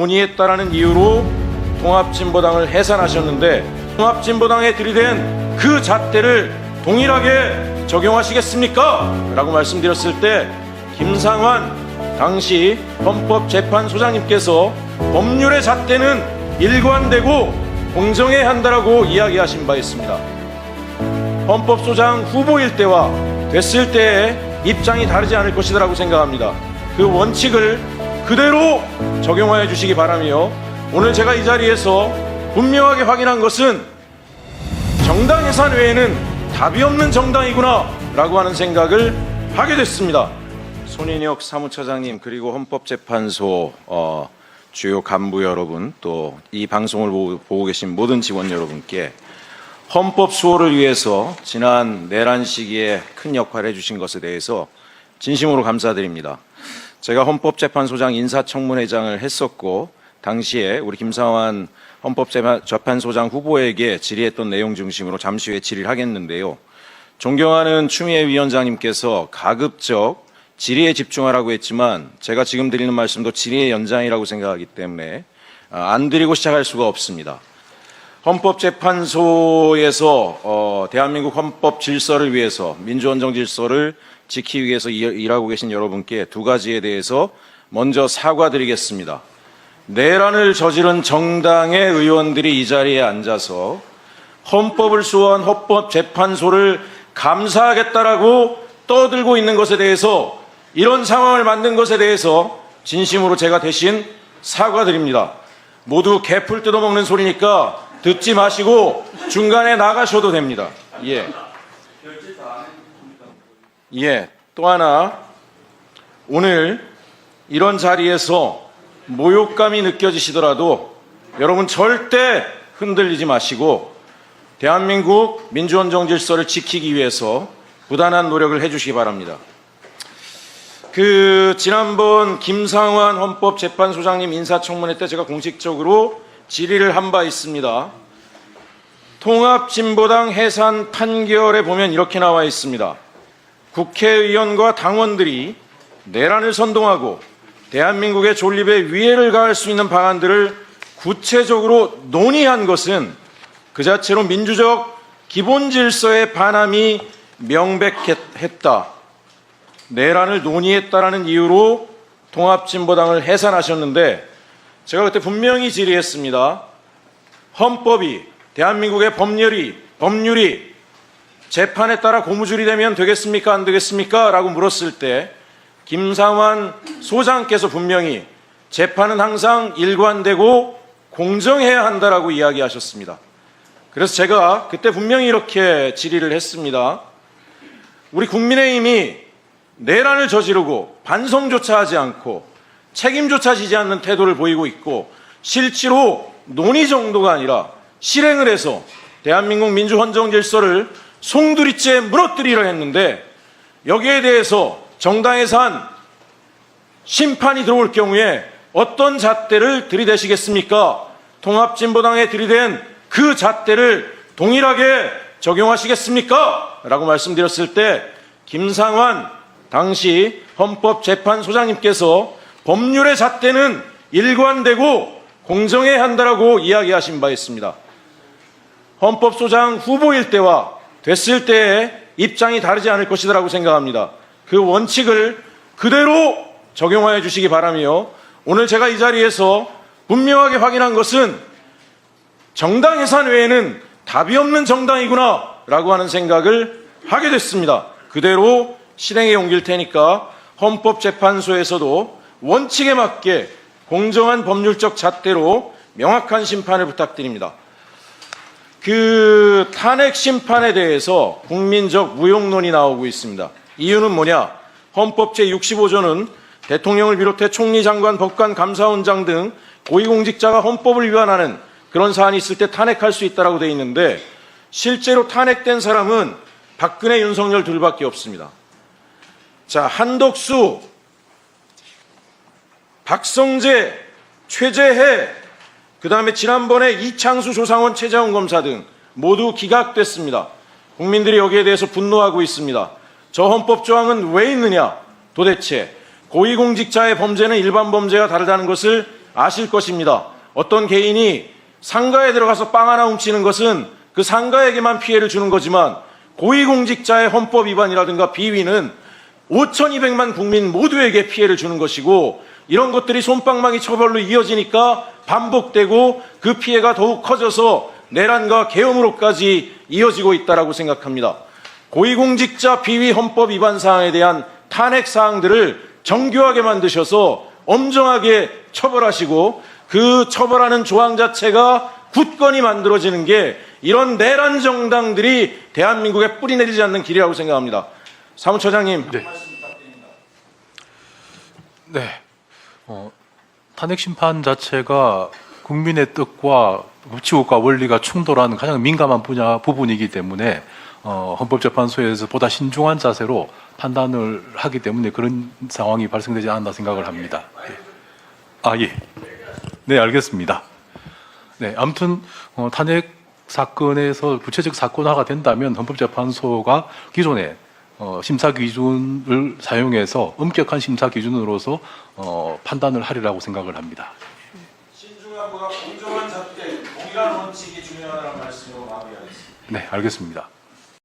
논의했다라는 이유로 통합진보당을 해산하셨는데 통합진보당에 들이댄 그 잣대를 동일하게 적용하시겠습니까? 라고 말씀드렸을 때 김상환 당시 헌법재판소장님께서 법률의 잣대는 일관되고 공정해야 한다라고 이야기하신 바 있습니다. 헌법소장 후보일 때와 됐을 때의 입장이 다르지 않을 것이라고 생각합니다. 그 원칙을 그대로 적용하여 주시기 바라며 오늘 제가 이 자리에서 분명하게 확인한 것은 정당 예산 외에는 답이 없는 정당이구나 라고 하는 생각을 하게 됐습니다. 손인혁 사무처장님 그리고 헌법재판소 어, 주요 간부 여러분 또 이 방송을 보고, 보고 계신 모든 직원 여러분께 헌법 수호를 위해서 지난 내란 시기에 큰 역할을 해주신 것에 대해서 진심으로 감사드립니다. 제가 헌법재판소장 인사청문회장을 했었고 당시에 우리 김상환 헌법재판소장 후보에게 질의했던 내용 중심으로 잠시 후에 질의를 하겠는데요. 존경하는 추미애 위원장님께서 가급적 질의에 집중하라고 했지만 제가 지금 드리는 말씀도 질의의 연장이라고 생각하기 때문에 아, 안 드리고 시작할 수가 없습니다. 헌법재판소에서 어, 대한민국 헌법 질서를 위해서 민주헌정 질서를 지키기 위해서 일- 일하고 계신 여러분께 두 가지에 대해서 먼저 사과드리겠습니다. 내란을 저지른 정당의 의원들이 이 자리에 앉아서 헌법을 수호한 헌법재판소를 감사하겠다라고 떠들고 있는 것에 대해서 이런 상황을 만든 것에 대해서 진심으로 제가 대신 사과드립니다. 모두 개풀 뜯어먹는 소리니까 듣지 마시고 중간에 나가셔도 됩니다. 예. 예. 또 하나 오늘 이런 자리에서 모욕감이 느껴지시더라도 여러분 절대 흔들리지 마시고 대한민국 민주헌정 질서를 지키기 위해서 부단한 노력을 해주시기 바랍니다. 그 지난번 김상환 헌법재판소장님 인사청문회 때 제가 공식적으로 질의를 한 바 있습니다. 통합진보당 해산 판결에 보면 이렇게 나와 있습니다. 국회의원과 당원들이 내란을 선동하고 대한민국의 존립에 위해를 가할 수 있는 방안들을 구체적으로 논의한 것은 그 자체로 민주적 기본 질서의 반함이 명백했다. 내란을 논의했다라는 이유로 통합진보당을 해산하셨는데 제가 그때 분명히 질의했습니다. 헌법이 대한민국의 법률이 법률이 재판에 따라 고무줄이 되면 되겠습니까 안 되겠습니까? 라고 물었을 때 김상환 소장께서 분명히 재판은 항상 일관되고 공정해야 한다라고 이야기하셨습니다. 그래서 제가 그때 분명히 이렇게 질의를 했습니다. 우리 국민의힘이 내란을 저지르고 반성조차 하지 않고 책임조차 지지 않는 태도를 보이고 있고 실제로 논의 정도가 아니라 실행을 해서 대한민국 민주헌정 질서를 송두리째 무너뜨리려 했는데 여기에 대해서 정당에산 심판이 들어올 경우에 어떤 잣대를 들이대시겠습니까? 통합진보당에 들이댄 그 잣대를 동일하게 적용하시겠습니까? 라고 말씀드렸을 때 김상환 당시 헌법재판소장님께서 법률의 잣대는 일관되고 공정해야 한다라고 이야기하신 바 있습니다. 헌법소장 후보일 때와 됐을 때의 입장이 다르지 않을 것이라고 생각합니다. 그 원칙을 그대로 적용하여 주시기 바라며 오늘 제가 이 자리에서 분명하게 확인한 것은 정당 예산 외에는 답이 없는 정당이구나 라고 하는 생각을 하게 됐습니다. 그대로 실행에 옮길 테니까 헌법재판소에서도 원칙에 맞게 공정한 법률적 잣대로 명확한 심판을 부탁드립니다. 그 탄핵 심판에 대해서 국민적 무용론이 나오고 있습니다. 이유는 뭐냐? 헌법 제65조는 대통령을 비롯해 총리, 장관, 법관, 감사원장 등 고위공직자가 헌법을 위반하는 그런 사안이 있을 때 탄핵할 수 있다라고 돼 있는데 실제로 탄핵된 사람은 박근혜, 윤석열 둘밖에 없습니다. 자, 한덕수, 박성재, 최재해, 그 다음에 지난번에 이창수 조상원 최재원 검사 등 모두 기각됐습니다. 국민들이 여기에 대해서 분노하고 있습니다. 저 헌법 조항은 왜 있느냐? 도대체 고위공직자의 범죄는 일반 범죄와 다르다는 것을 아실 것입니다. 어떤 개인이 상가에 들어가서 빵 하나 훔치는 것은 그 상가에게만 피해를 주는 거지만 고위공직자의 헌법 위반이라든가 비위는 5,200만 국민 모두에게 피해를 주는 것이고 이런 것들이 솜방망이 처벌로 이어지니까 반복되고 그 피해가 더욱 커져서 내란과 계엄으로까지 이어지고 있다라고 생각합니다. 고위공직자 비위 헌법 위반 사항에 대한 탄핵 사항들을 정교하게 만드셔서 엄정하게 처벌하시고 그 처벌하는 조항 자체가 굳건히 만들어지는 게 이런 내란 정당들이 대한민국에 뿌리 내리지 않는 길이라고 생각합니다. 사무처장님 네. 네. 어, 탄핵 심판 자체가 국민의 뜻과 법치국가 원리가 충돌하는 가장 민감한 분야 부분이기 때문에 어, 헌법재판소에서 보다 신중한 자세로 판단을 하기 때문에 그런 상황이 발생되지 않았나 생각을 합니다. 예. 아 예. 네 알겠습니다. 네 아무튼 어, 탄핵 사건에서 구체적 사건화가 된다면 헌법재판소가 기존에 어, 심사 기준을 사용해서 엄격한 심사 기준으로서 어, 판단을 하리라고 생각을 합니다. 신중함보다 공정한 잣대, 동일한 원칙이 중요하다는 말씀으로 마무리하겠습니다. 네, 알겠습니다.